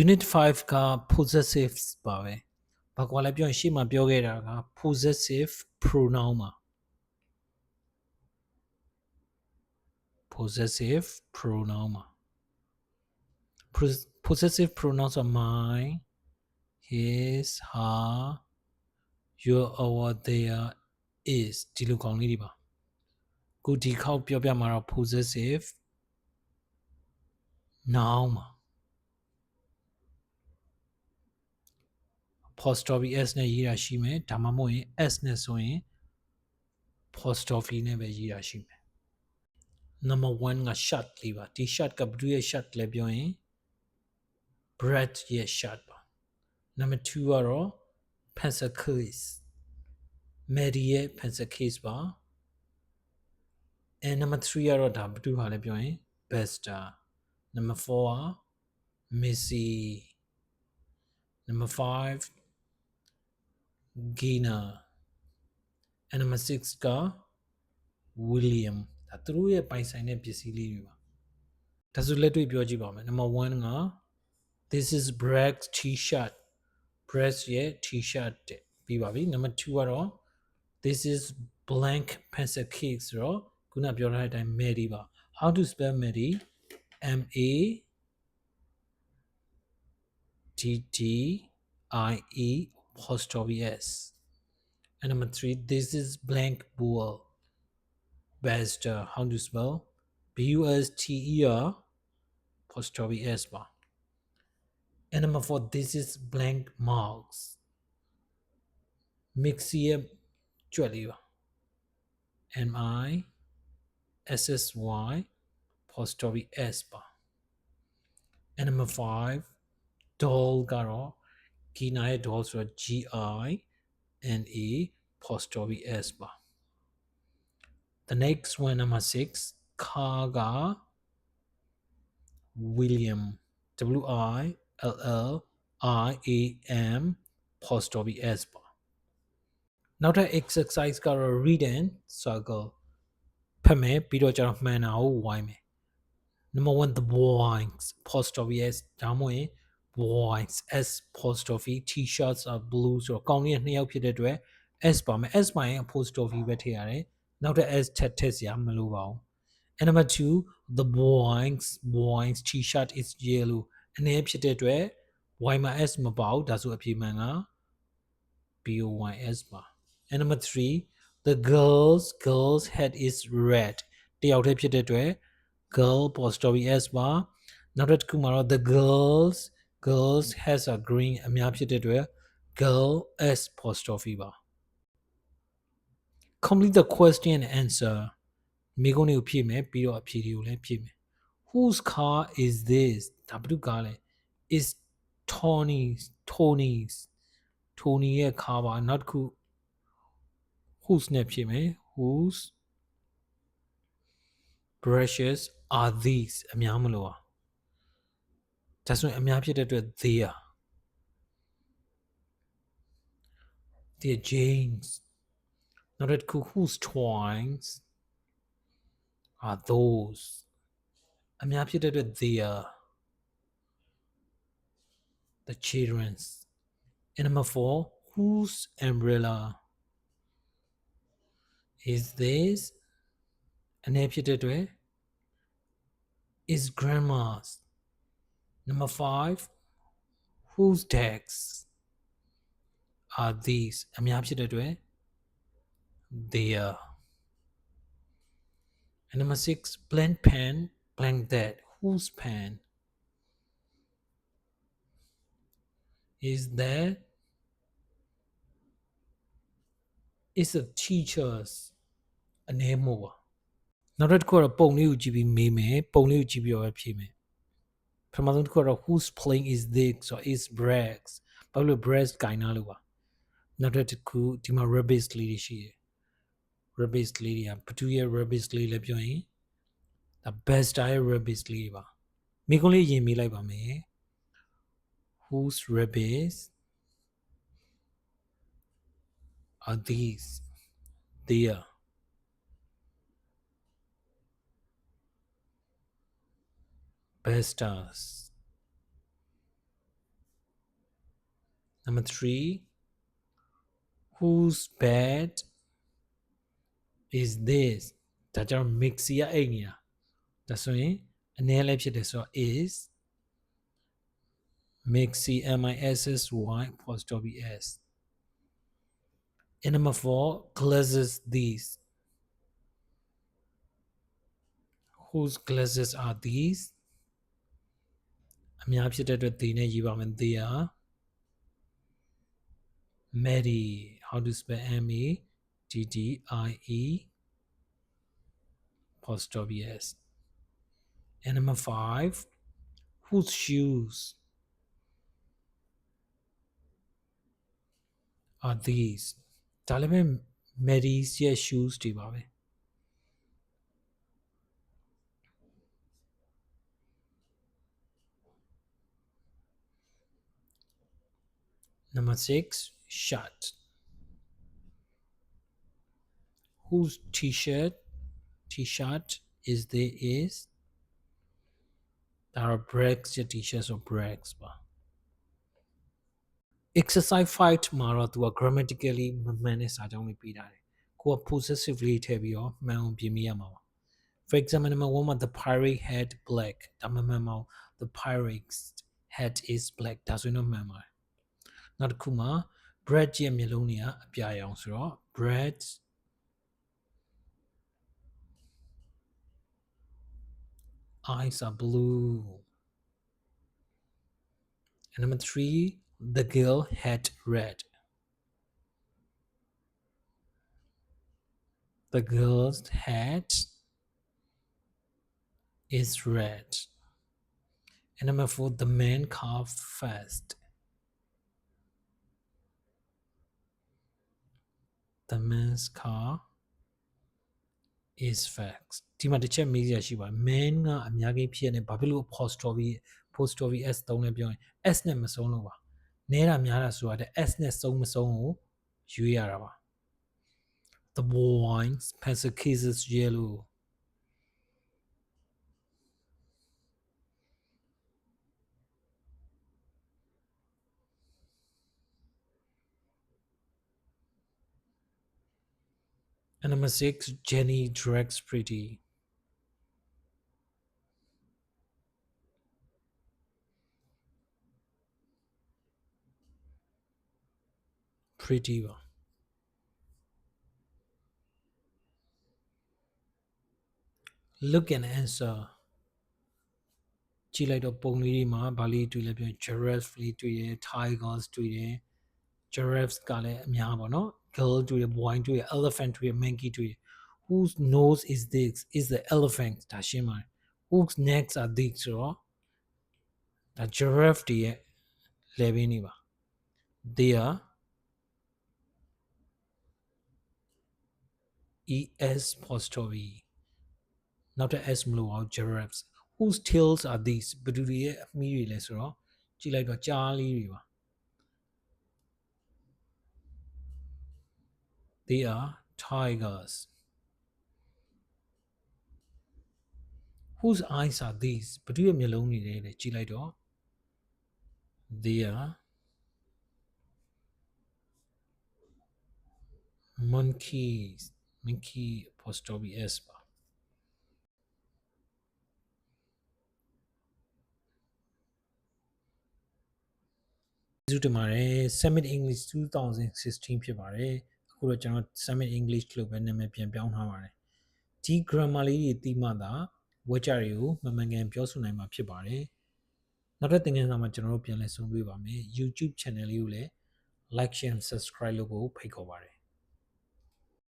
unit 5က possessives ပါပဲဘာကွာလဲပြောရင်ရှေ့မှာပြောခဲ့တာက possessive pronoun ပါ possessive pronoun ပါ Pos- possessive pronouns are mine his her your our their is ဒီလိုကောင်းလေးတွေပါခုဒီခေါက်ပြောပြမှာတော့ possessive noun ပါ apostrophe s နဲ့ရေးတာရှိမယ်ဒါမှမဟုတ်ရင် s နဲ့ဆိုရင် apostrophe နဲ့ပဲရေးတာရှိမယ် number 1က shut လေးပါဒီ shut ကဘယ်သူရဲ့ shut လဲပြောရင် bread ရဲ့ shut ပါ number 2ကတော့ pencil case Mary ရဲ့ pencil case ပါ and number 3ကတော့ဒါဘယ်သူဟာလဲပြောရင် Bester number 4က Missy number 5 Gina and number 6က William ဒါသူတို့ရဲ့ပိုင်ဆိုင်တဲ့ပစ္စည်းလေးတွေပါဒါဆိုလက်တွေ့ပြောကြည့်ပါမယ် number 1က this is Brett's t-shirt Brett ရဲ့ t-shirt တဲ့ပြီးပါပြီ number 2ကတော့ this is blank pencil case ဆိုတော့ခုနပြောထားတဲ့အတိုင်း Mary ပါ how to spell Mary M A D D I E host of yes. And number three, this is blank bowl. Best uh, how do you spell? B U S T E R. Post obvious Bar. And number four, this is blank marks. Mixia Jualiva. M I S S Y. Post obvious Bar. And number five, Doll Garo. Kenai dolls were G I N E Postovi Esba. The next one, number six, Kaga William W I L L I A M Postovi Esba. Now the exercise ka read and circle. Pame, Peter Jarman, Number one, the blanks, Postovi Es, Damoe boys s apostrophe t-shirts are blue ဆိုတော့ကောင်းလေးနှစ်ယောက်ဖြစ်တဲ့အတွက် s ပါမယ် s ပါရင် apostrophe ပဲထည့်ရတယ်နောက်ထပ် s ထပ်ထည့်စရာမလိုပါဘူး and number 2 the boys boys t-shirt is yellow အနေဖြစ်တဲ့အတွက် y မှာ s မပါဘူးဒါဆိုအဖြေမှန်က b o y s ပါ and number 3 the girls girls head is red တယောက်တည်းဖြစ်တဲ့အတွက် girl apostrophe s ပါနောက်တစ်ခုမှာတော့ the girls girls has a green အများဖြစ်တဲ့အတွက် girl s apostrophe ပါ complete the question and answer မိကုန်းတွေကိုဖြည့်မယ်ပြီးတော့အဖြေတွေကိုလည်းဖြည့်မယ် whose car is this ဒါဘယ်သူကားလဲ is Tony's Tony's Tony ရဲ့ car ပါနောက်တစ်ခု whose နဲ့ဖြည့်မယ် whose brushes are these အများမလို့อ่ะ ဒါဆိုရင်အများဖြစ်တဲ့အတွက် they are they are James နောက်တစ်ခု whose twines are those အများဖြစ်တဲ့အတွက် they are the children's and number 4 whose umbrella is this အနေဖြစ်တဲ့အတွက် is grandma's number 5 whose tags are these အများဖြစ်တဲ့အတွက် they are and number 6 blank pen blank that whose pen is that is a teacher's အနေမို့ပါနောက်တစ်ခုကတော့ပုံလေးကိုကြည့်ပြီးမေးမယ်ပုံလေးကိုကြည့်ပြီးတော့ပဲဖြေမယ် ပထမဆုံးတစ်ခုကတော့ whose plane is this ဆိုတော့ is breaks ဘာလို့ breaks ကိုင်နာလို့ပါနောက်တစ်ခုဒီမှာ rabbits လေးတွေရှိတယ် rabbits လေးတွေကဘသူရဲ့ rabbits လေးလည်းပြောရင်ဒါ best ရဲ့ rabbits လေးတွေပါမိကုန်းလေးရင်မေးလိုက်ပါမယ် whose rabbits are these they are besters number 3 whose bed is this ဒါကြောင့် mixi ရအိတ်နေတာဒါဆိုရင်အနည်းလေးဖြစ်တယ်ဆိုတော့ is mixi m i s s y apostrophe s and number 4 glasses these whose glasses are these Amyabshitatvatina Jivamantiya. Mary. How to spell M E T T I E? Apostrophe yes. And number five, whose shoes are these? Tell me Mary's shoes, Tibabe. Number six, shirt. Whose t-shirt t-shirt is there is there are breaks ရဲ့ t-shirts or breaks ပါ exercise 5မှာတော့သူက grammatically မမှန်တဲ့စာကြောင်းလေးပေးထားတယ်ကိုက possessively ထည့်ပြီးတော့မှန်အောင်ပြင်မိရမှာပါ for example number 1မှာ the pirate had black ဒါမှမှန်မအောင် the pirate's hat is black ဒါဆိုရင်တော့မှန်ပါတယ် နောက်တစ်ခုမှာ bread ရဲ့မျိုးလုံးတွေကအပြာရောင်ဆိုတော့ bread eyes are blue and number 3 the girl had red the girl's hat is red and number 4 the man carved fast the man's car is facts ဒီမှာတစ်ချက်မေးရရှိပါ man ကအများကြီးဖြစ်နေဘာဖြစ်လို့ apostrophe apostrophe s သုံးလဲပြောရင် s နဲ့မဆုံးလို့ပါနဲတာများတာဆိုတော့ s နဲ့ဆုံးမဆုံးကိုရွေးရတာပါ the wines pencil cases yellow And number six, Jenny directs Pretty. Pretty ပါ look and answer ကြည့်လိုက်တော့ပုံလေးတွေမှာဗာလေးတွေ့လဲပြော giraffe လေးတွေ့တယ် tigers တွေ့တယ် giraffes ကလည်းအများပါเนาะ girl တွေ့တယ် boy တွေ့တယ် elephant တွေ့တယ် monkey တွေ့တယ် whose nose is this is the elephant ဒါရှင်းပါတယ် whose necks are these ဆိုတော့ဒါ giraffe တွေရဲ့ level နေပါ they are es apostrophe နောက်ထပ် s မလို့အောင် giraffes whose tails are these ဘယ်သူတွေရဲ့အမီးတွေလဲဆိုတော့ကြည့်လိုက်တော့ကြားလေးတွေပါ they are tigers whose eyes are these ဘယ်သူရဲ့မျက်လုံးတွေလဲကြည့်လိုက်တော့ they are monkeys monkey apostrophe s ပါကျေးဇူးတင်ပါတယ် Summit English 2016ဖြစ်ပါတယ် အခုတော့ကျွန်တော် Summit English လို့ပဲနာမည်ပြန်ပြောင်းထားပါတယ်ဒီ grammar လေးတွေသိမှသာဝေကြတွေကိုမမှန်ကန်ပြောဆိုနိုင်မှာဖြစ်ပါတယ်နောက်တဲ့သင်ခန်းစာမှာကျွန်တော်တို့ပြန်လည်ဆုံတွေ့ပါမယ် YouTube channel လေးကိုလည်း like share and subscribe လုပ်ဖို့ဖိတ်ခေါ်ပါတယ်